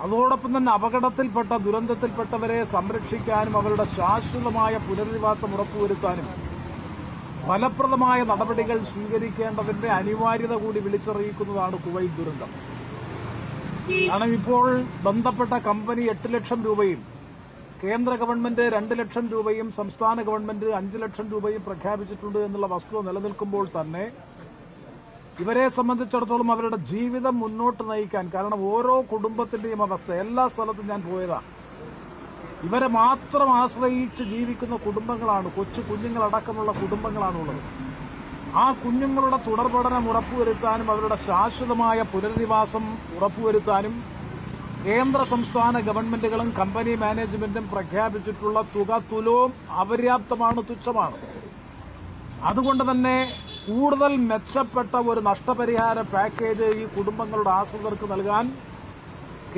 അതോടൊപ്പം തന്നെ അപകടത്തിൽപ്പെട്ട ദുരന്തത്തിൽപ്പെട്ടവരെ സംരക്ഷിക്കാനും അവരുടെ ശാശ്വതമായ പുനരധിവാസം ഉറപ്പുവരുത്താനും ഫലപ്രദമായ നടപടികൾ സ്വീകരിക്കേണ്ടതിന്റെ അനിവാര്യത കൂടി വിളിച്ചറിയിക്കുന്നതാണ് കുവൈത്ത് ദുരന്തം. കാരണം ഇപ്പോൾ ബന്ധപ്പെട്ട കമ്പനി എട്ട് ലക്ഷം രൂപയും കേന്ദ്ര ഗവൺമെന്റ് രണ്ട് ലക്ഷം രൂപയും സംസ്ഥാന ഗവൺമെന്റ് അഞ്ച് ലക്ഷം രൂപയും പ്രഖ്യാപിച്ചിട്ടുണ്ട് എന്നുള്ള വസ്തുത നിലനിൽക്കുമ്പോൾ തന്നെ ഇവരെ സംബന്ധിച്ചിടത്തോളം അവരുടെ ജീവിതം മുന്നോട്ട് നയിക്കാൻ കാരണം ഓരോ കുടുംബത്തിന്റെയും അവസ്ഥ എല്ലാ സ്ഥലത്തും ഞാൻ പോയതാണ് ഇവരെ മാത്രം ആശ്രയിച്ച് ജീവിക്കുന്ന കുടുംബങ്ങളാണ് കൊച്ചു കുഞ്ഞുങ്ങളടക്കമുള്ള കുടുംബങ്ങളാണുള്ളത്. ആ കുഞ്ഞുങ്ങളുടെ തുടർപഠനം ഉറപ്പുവരുത്താനും അവരുടെ ശാശ്വതമായ പുനരധിവാസം ഉറപ്പുവരുത്താനും കേന്ദ്ര സംസ്ഥാന ഗവൺമെന്റുകളും കമ്പനി മാനേജ്മെന്റും പ്രഖ്യാപിച്ചിട്ടുള്ള തുക തുലവും അപര്യാപ്തമാണ് തുച്ഛമാണ്. അതുകൊണ്ട് തന്നെ കൂടുതൽ മെച്ചപ്പെട്ട ഒരു നഷ്ടപരിഹാര പാക്കേജ് ഈ കുടുംബങ്ങളുടെ ആശ്രിതർക്ക് നൽകാൻ